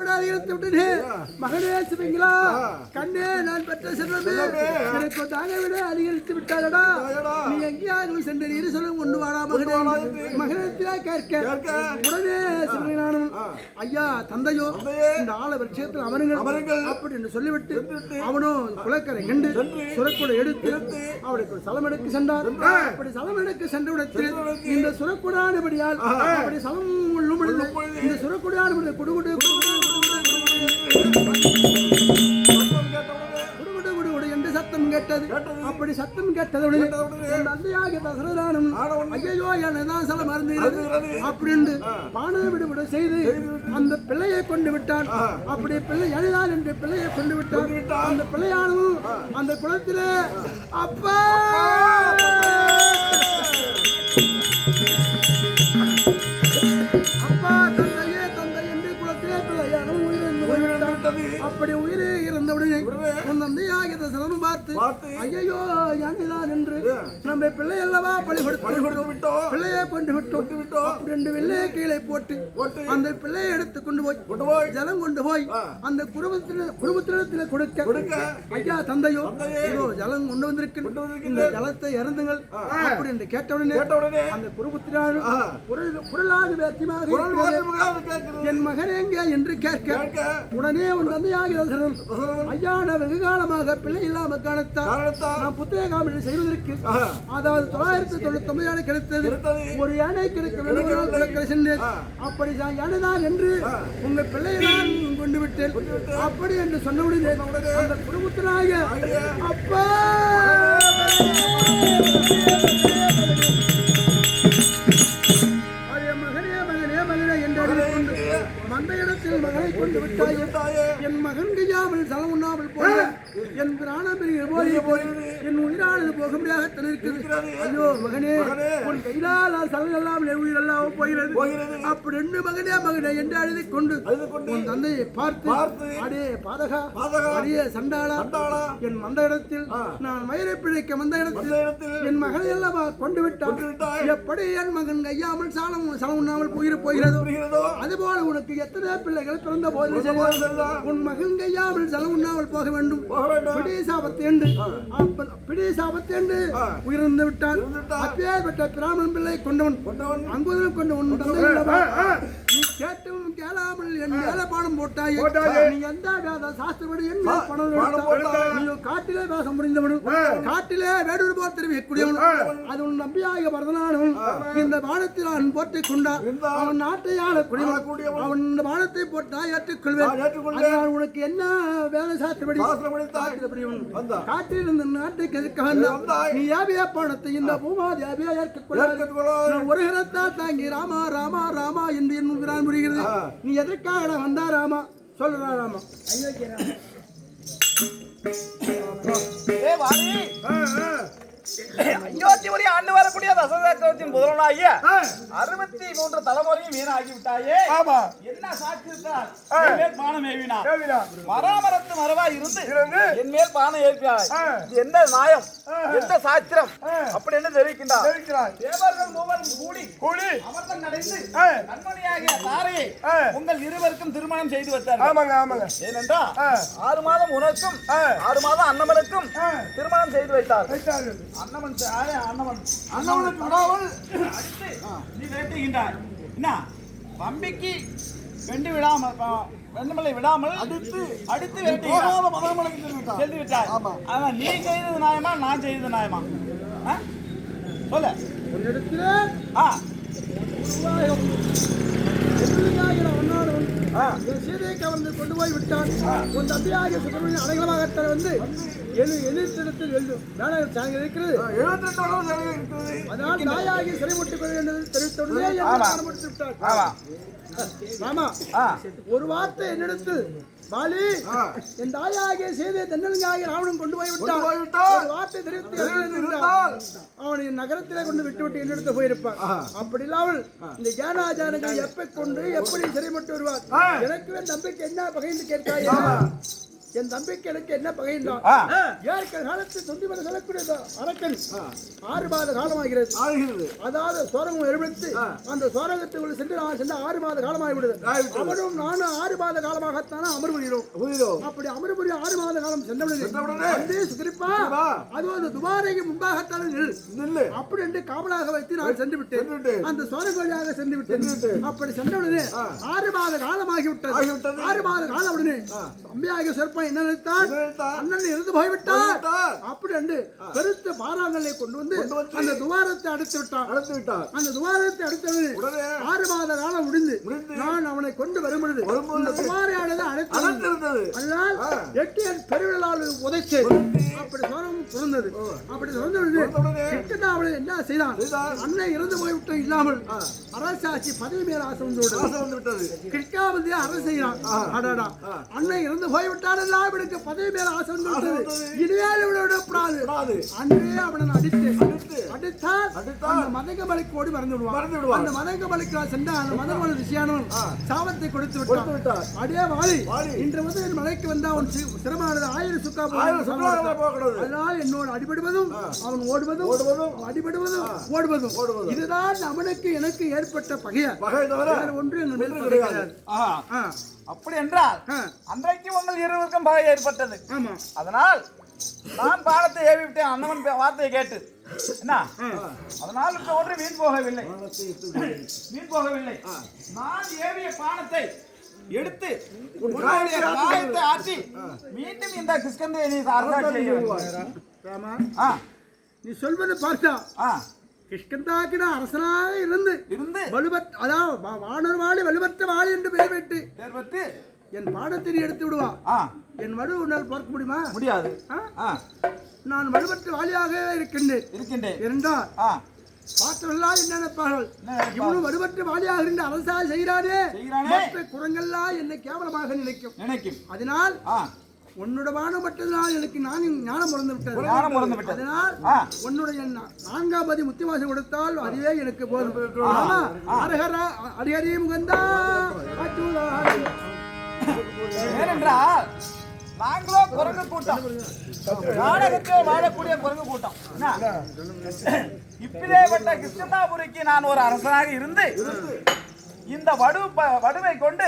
விட்டது மகனே சிவங்களா கண்ணே நான் பெற்ற செல்வமே. எனக்கு தாங்க விட அதிகரித்து விட்டாரடா நீ எங்கேயாவது சென்று நீர் சொல்லும் கொண்டு வாடா மகனே. மகனத்திலா கேட்க. உடனே சிவஞானம் ஐயா தந்தையோ இந்த ஆள விஷயத்தில் அமருங்கள் அப்படி என்று சொல்லிவிட்டு அவனும் குலக்கரை கண்டு சுரக்குடை எடுத்து அவளுக்கு ஒரு சலம் எடுக்க சென்றார். அப்படி சலம் எடுக்க சென்ற இந்த சுரக்குடானபடியால் அப்படி சலம் இந்த சுரக்குடானபடி குடுகுடு குடுகுடு அப்படி சத்தம் கேட்டதுடன் என் தசரதானும் ஐயோ என்ன சில மறந்து அப்படின்னு பானை விடுவிட செய்து அந்த பிள்ளையை கொண்டு விட்டான். அப்படி பிள்ளை எழுதால் என்று பிள்ளையை கொண்டு விட்டான். அந்த பிள்ளையானும் அந்த குளத்திலே அப்பா! உயிரே இருந்தவுடனே உன் தந்தையாகிய தசரனும் பார்த்து ஐயோ யானைதான் என்று நம்ம பிள்ளை அல்லவா பழி கொடுத்து விட்டோம். பிள்ளையை கொண்டு விட்டோம். ரெண்டு வெள்ளையை கீழே போட்டு அந்த பிள்ளையை எடுத்து கொண்டு போய் ஜலம் கொண்டு போய் அந்த குடும்பத்தின குடும்பத்தினத்தில் கொடுக்க. ஐயா தந்தையோ இதோ ஜலம் கொண்டு வந்திருக்கு இந்த ஜலத்தை இறந்துங்கள் அப்படி என்று கேட்டவுடனே அந்த குடும்பத்தினாலும் குரல் குரலாது வேத்தியமாக. என் மகன் எங்கே என்று கேட்க உடனே உன் தந்தையாக ஐயா நான் வெகு காலமாக பிள்ளை இல்லாம காணத்தான் நான் புத்தக காமெடி செய்வதற்கு அதாவது தொள்ளாயிரத்தி தொண்ணூத்தி ஒன்பது கிடைத்தது. ஒரு யானை கிடைக்க சென்றேன் அப்படி நான் யானைதான் என்று உங்க பிள்ளையை நான் கொண்டு விட்டேன். அப்படி என்று சொன்னவுடனே அந்த குடும்பத்தினாக அப்பா! மகனே மகனே மகனே என்று மந்த இடத்தில் மகனை கொண்டு விட்டாயே. என் மகன் கையாமல் உண்ணாமல் போக என் பிராணம் பிரிகிற போய் என் உயிரானது போக முடியாத இருக்கிறது. ஐயோ மகனே உன் கையிலால் சலம் எல்லாம் என் உயிர் எல்லாம் போகிறது. அப்படி ரெண்டு மகனே மகனே என்று அழுது கொண்டு உன் தந்தையை பார்த்து அடே பாதகா அடியே சண்டாளா என் மந்த இடத்தில் நான் மயிரை பிழைக்க வந்த இடத்தில் என் மகனை எல்லாம் கொண்டு விட்டான் எப்படி என் மகன் கையாமல் சாலம் சலம் உண்ணாமல் போயிரு போகிறதோ? அதுபோல உனக்கு எத்தனை பிள்ளைகள் பிறந்த போது உன் மகன் கையாமல் சலம் உண்ணாமல் போக வேண்டும். சாபத்து என்று அப்ப- பிடி சாபத்து என்று உயிர்ந்து விட்டான். அப்பேற்பட்ட பிராமணன் பிள்ளை கொண்டவன். அங்குதலும் கொண்டு கேட்டும் கேளாமல் என் மேல பாடம் போட்டாயே. நீ எந்த வேத சாஸ்திரப்படி என்ன பணம்? நீ காட்டிலே வேஷம் முடிந்தவனும் காட்டிலே வேடூர் போர் தெரிவிக்கக்கூடியவனும் அது உன் நம்பியாக வரதனானவன் இந்த பானத்தில் அவன் போற்றிக் கொண்டான். அவன் நாட்டை ஆளக்கூடியவன் அவன் இந்த பானத்தை போட்டா ஏற்றுக்கொள்வேன். உனக்கு என்ன வேலை சாஸ்திரப்படி? காட்டில் இருந்த நாட்டை கெடுக்க வந்தான். நீ யாபியா பணத்தை இந்த பூமாதி யாபியா ஏற்கக்கூடாது நான் ஒரு கரத்தால் தாங்கி ராமா ராமா ராமா என்று என் புரிகிறது. நீ எதற்காக வந்தா ராமா? சொல்லுறா ராமா. ஏ வழி ஆண்டு வரக்கூடிய தசரதத்தின் புதலனாகிய அறுபத்தி மூன்று தலைமுறையும் வீணாகி விட்டாயே ஆமா. என்ன என் மேல் பானம் ஏவினார். மராமரத்து மரவா இருந்து என் மேல் பானம் ஏற்பியாய் இது எந்த நியாயம்? எந்த சாஸ்திரம்? அப்படி என்ன தெரிவிக்கின்றார். தேவர்கள் மூவரும் கூடி கூலி அமர்த்தம் அடைந்து கண்மணியாகிய தாரையை உங்கள் இருவருக்கும் திருமணம் செய்து வைத்தார் ஆமாங்க ஆமாங்க. ஏனென்றால் ஆறு மாதம் உனக்கும் ஆறு மாதம் அன்னமனுக்கும் திருமணம் செய்து வைத்தார் ஆ, அன்னமன் அண்ணவனுக்கு விடாமல் அடுத்து நீ வேட்டுகின்றாய். என்ன? தம்பிக்கு வெண்டு விடாமல் வெண்டுமலை விடாமல் அடுத்து அடுத்து வேட்டுகிறாய் சென்று விட்டாய் ஆனா நீ செய்தது நியாயமா? நான் செய்தது நியாயமா? சொல்லு. ஆ. என் சீதையை கவர்ந்து கொண்டு போய் விட்டான் உன் தந்தையாகிய சுப்பிரமணிய அடைகளமாக வந்து எழு எதிர்த்திடத்தில் எழுது வேலை சாங்க இருக்கிறது. அதனால் தாயாகி சிறைமுட்டுக் கொள்ள வேண்டும் தெரிவித்தவுடனே என்னை ஆரம்பித்து விட்டார். ஆமா. ஒரு வார்த்தை என்னிடத்தில். பாலி என் தாயாகிய செய்தியை தன்னலிங்காகிய ராவணன் கொண்டு போய் விட்டான் வார்த்தை தெரிவித்து அவனை நகரத்திலே கொண்டு விட்டு விட்டு என்னிடத்து போயிருப்பான் அப்படி இல்லாமல் இந்த ஜானாஜானங்கள் எப்ப கொண்டு எப்படி சிறைப்பட்டு வருவார்? எனக்கு நம்பிக்கை என்ன பகைந்து கேட்காயா என் தம்பிக்கு எனக்கு என்ன பகையின்றான் ஆ. ஏற்க காலத்து தொந்தி வர செல்லக்கூடிய இந்த அரக்கன் ஆறு மாத காலமாகிறது. ஆகிறது அதாவது சோரகம் எழுப்பித்து அந்த சோரகத்துக்குள் சென்று நான் சென்று ஆறு மாத காலமாகி விடுது ஆகிவிட்டது. அவனும் நானும் ஆறு மாத காலமாகத்தானே அமர்வுகிறோம் புரியுதோ அப்படி அமர்வுரிய ஆறு மாத காலம் சென்றவுடனே சென்றவுடனே, வந்து சுகிரிப்பா சுகிரிப்பா, அது அந்த துபாரைக்கு முன்பாகத்தானே நில் நில்லு. அப்படி என்று காவலாக வைத்து நான் சென்று விட்டேன். அந்த சோழ வழியாக சென்று விட்டேன். அப்படி சென்றவுடனே ஆறு மாத காலமாகி விட்டது ஆகிவிட்டது. ஆறு மாத காலம் உடனே தம்பியாக சிறப்பா என்ன? அண்ணன் இருந்து போய்விட்டார். அப்படி என்று பெருத்த பாறாங்கல்லை கொண்டு வந்து அந்த துவாரத்தை அடைத்து விட்டான். நடந்து விட்டார் அந்த துவாரத்தை அடைத்தவனே ஆறு மாத காலம் முடிந்து நான் அவனை கொண்டு வரும் பொழுது இந்த துவாரையானது அடைத்து அதனால் எட்டியன் பெருவிழாவில் உதைச்சு அப்படி சோரம் பிறந்தது. அப்படி பிறந்த பிறந்தவுடனே. அவளை என்ன செய்தான். அண்ணன் இறந்து போய்விட்டு இல்லாமல் அரசாட்சி பதவி மேல் ஆசை வந்து விட்டது கிருஷ்ணாவதி அரசு செய்யறான் அடடா. அண்ணன் இறந்து போய்விட்டால் எல்லாம் இவனுக்கு பதவி மேல் ஆசை வந்து விட்டது. இனிமேல் இவனை விடக்கூடாது கூடாது. அன்றே அவனை அடித்து. அடித்தால் அந்த மதகமலைக்கு ஓடி மறந்து விடுவான் மறந்து விடுவான். அந்த மதகமலைக்கு சென்ற அந்த மதகமலை ரிஷியானவன் சாபத்தை கொடுத்து கொடுத்து விட்டான். விட்டார் அடே வாலி. இன்று வந்து என் மலைக்கு வந்தா அவன் சிரமானது ஆயிரம் சுக்கா போகக்கூடாது அதனால் என்னோடு அடிபடுவதும் அவன் ஓடுவதும் ஓடுவதும், அடிபடுவதும் ஓடுவதும். ஓடுவதும். இதுதான் அவனுக்கு எனக்கு ஏற்பட்ட பகையா. பகை தவிர ஒன்று எங்கள் கிடையாது. அப்படி என்றால் அன்றைக்கு உங்கள் இருவருக்கும் பகை ஏற்பட்டது. அதனால் நான் பாடத்தை ஏவி விட்டேன். அண்ணவன் வார்த்தையை கேட்டு. என்ன? அதனால் இப்ப ஒன்று வீண் போகவில்லை. வீண் போகவில்லை. நான் ஏவிய பானத்தை எடுத்து காயத்தை ஆற்றி மீண்டும் இந்த கிருஷ்ணந்தை நீ. ராமா நீ சொல்வது பார்த்தா ஆ, கிஷ்கந்தாக்கின அரசனாக இருந்து இருந்து வலுவற்ற அதாவது வானர் வாழி வலுவற்ற வாழி என்று பெயர் பேர் பெற்று என் பாடத்தை எடுத்து விடுவா. என் வலு உன்னால் பார்க்க முடியுமா? முடியாது. ஆ? நான் வலுவற்ற வாலியாக இருக்கின்றேன். இருக்கின்றேன். இருந்தால் பார்த்தவர்களா என்ன நினைப்பார்கள்? இவனும் வலுவற்ற வாலியாக இருந்து அரசா செய்கிறானே. மற்ற குரங்கெல்லாம் என்னை கேவலமாக நினைக்கும். நினைக்கும். அதனால் உன்னோட வானம் மட்டும்தான் எனக்கு நான் ஞானம் பிறந்து விட்டது. ஞானம் பிறந்து விட்டது. அதனால். உன்னுடைய நான்காம் பதி முத்திவாசம் கொடுத்தால் அதுவே எனக்கு போதும். அரகரா முகந்தா. அச்சுதாரி. ஏனென்றால் நாங்களோ குரங்கு கூட்டம். நாடகத்தில் வாழக்கூடிய குரங்கு கூட்டம். என்ன? இப்படிப்பட்ட கிருஷ்ணாபுரிக்கு நான் ஒரு அரசனாக இருந்து இந்த வடு வடுவை கொண்டு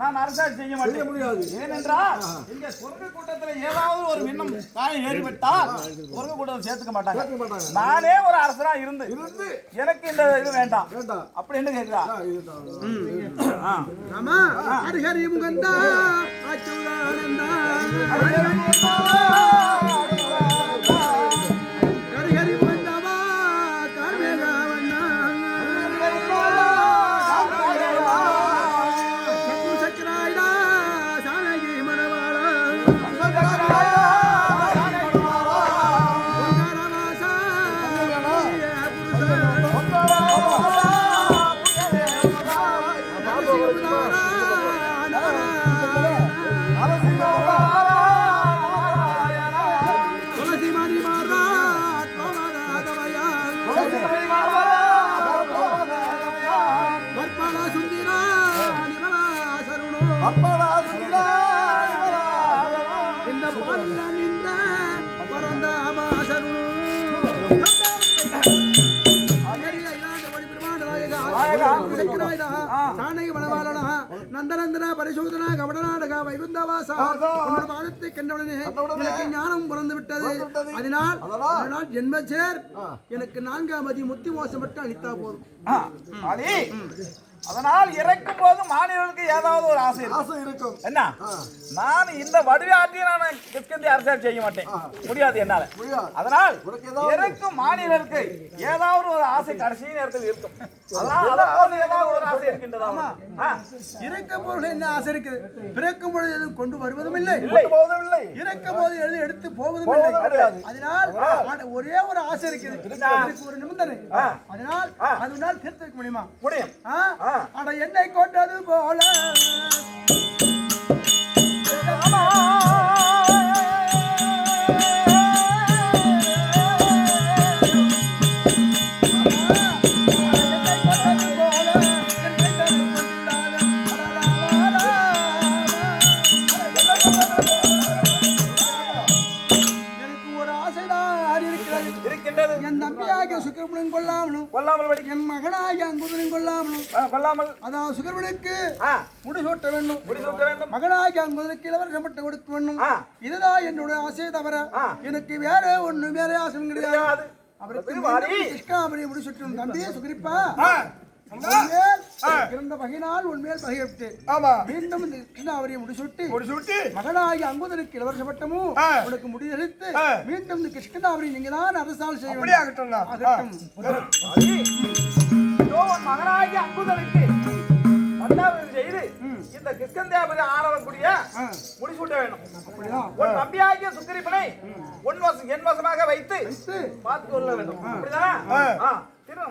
நான் அரசாட்சி செய்ய செய்ய மாட்டேன் முடியாது. ஏனென்றால் இந்த குரங்கு கூட்டத்துல ஏதாவது ஒரு மின்னம் காயம் ஏறிவிட்டால் குரங்கு கூட்டத்தை சேர்த்துக்க மாட்டாங்க. நானே ஒரு அரசனா இருந்து இருந்து எனக்கு இந்த இது வேண்டாம். வேண்டாம். அப்படி என்ன கேட்கிறா. ஆமா முகந்தா அச்சுதானந்தா நந்தனந்தன பரிசோதன கவடநாடக வைகுந்தவாசா. உன்னோட பாதத்தை கண்டவுடனே எனக்கு ஞானம் பிறந்து விட்டது அதனால் அதனால் ஜென்மச்சேர் எனக்கு நான்காம் அதி முத்தி மோசம் மட்டும் அளித்தா போதும். அதனால் இறக்கும் போது மாநிலங்களுக்கு ஏதாவது ஒரு ஆசை ஆசை இருக்கும். என்ன? நான் இந்த வடிவை ஆற்றி நான் கிஷ்கந்தி அரசாட்சி செய்ய மாட்டேன். முடியாது என்னால. அதனால் இறக்கும் மாநிலருக்கு ஏதாவது ஒரு ஆசை கடைசி நேரத்தில் இருக்கும். அதாவது ஏதாவது ஒரு ஆசை இருக்கின்றதா இறக்கும் பொருள் என்ன ஆசை இருக்குது பிறக்கும் பொழுது எதுவும் கொண்டு வருவதும் இல்லை. இல்லை. போவதில்லை இறக்கும் போது எழுதி எடுத்து போவதும் போவதும் இல்லை. அதனால் ஒரே ஒரு ஆசை இருக்குது. ஒரு நிபந்தனை. அதனால் அதனால் தீர்த்து வைக்க முடியுமா? முடியும்? அட என்னை கொண்டது போல. கொல்லாமல் அதாவது சுகர்வனுக்கு முடிசூட்ட வேண்டும் முடிசூட்ட வேண்டும் மகனாகிய அங்குதனுக்கு இளவரசம் பட்டு கொடுக்க வேண்டும். இதுதான் என்னுடைய ஆசையை தவிர. எனக்கு வேற ஒண்ணு வேற ஆசை கிடையாது. அவருக்கு கிருஷ்ணாபுரி முடிசூட்டும் தம்பியே சுகரிப்பா இருந்த பகையினால் உன்மேல் பகையிட்டு ஆமா மீண்டும் இந்த கிருஷ்ணாவரியை முடிசூட்டி முடிச்சு விட்டு மகனாகி அங்குதனுக்கு இளவரச பட்டமும். உனக்கு ஆ. மீண்டும் இந்த கிருஷ்ணாவரி நீங்க தான் அரசால் செய்ய ஆகட்டும் அன்புதனுக்கு பட்டாபிஷேகம் செய்து இந்த கிருஷ்ணதேவதை ஆளவக்கூடிய. முடிசூட்ட வேண்டும். உன் தம்பியாகிய சுக்கிரிப்பனை உன் வசம் என் வசமாக வைத்து பார்த்து கொள்ள வேண்டும். அப்படிதானே? திரு-